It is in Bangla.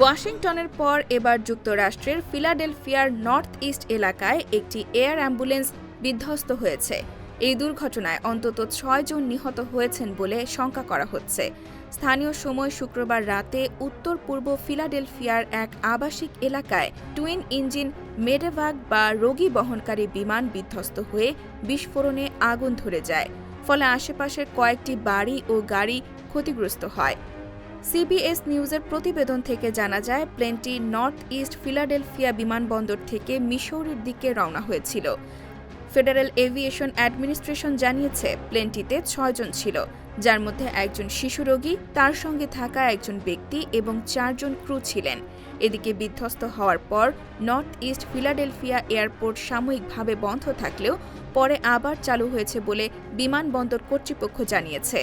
ওয়াশিংটনের পর এবার যুক্তরাষ্ট্রের ফিলাডেলফিয়ার নর্থ ইস্ট এলাকায় একটি এয়ার অ্যাম্বুলেন্স বিধ্বস্ত হয়েছে। এই দুর্ঘটনায় অন্তত ছয়জন নিহত হয়েছেন বলে শঙ্কা করা হচ্ছে। স্থানীয় সময় শুক্রবার রাতে উত্তর পূর্ব ফিলাডেলফিয়ার এক আবাসিক এলাকায় টুইন ইঞ্জিন মেডেভাগ বা রোগী বহনকারী বিমান বিধ্বস্ত হয়ে বিস্ফোরণে আগুন ধরে যায়। ফলে আশেপাশের কয়েকটি বাড়ি ও গাড়ি ক্ষতিগ্রস্ত হয়। সিবিএস নিউজের প্রতিবেদন থেকে জানা যায়, প্লেনটি নর্থ ইস্ট ফিলাডেলফিয়া বিমানবন্দর থেকে মিসৌরির দিকে রওনা হয়েছিল। ফেডারেল এভিয়েশন অ্যাডমিনিস্ট্রেশন জানিয়েছে, প্লেনটিতে ছয়জন ছিল, যার মধ্যে একজন শিশু রোগী, তার সঙ্গে থাকা একজন ব্যক্তি এবং চারজন ক্রু ছিলেন। এদিকে বিধ্বস্ত হওয়ার পর, নর্থ ইস্ট ফিলাডেলফিয়া এয়ারপোর্ট সাময়িকভাবে বন্ধ থাকলেও, পরে আবার চালু হয়েছে বলে বিমানবন্দর কর্তৃপক্ষ জানিয়েছে।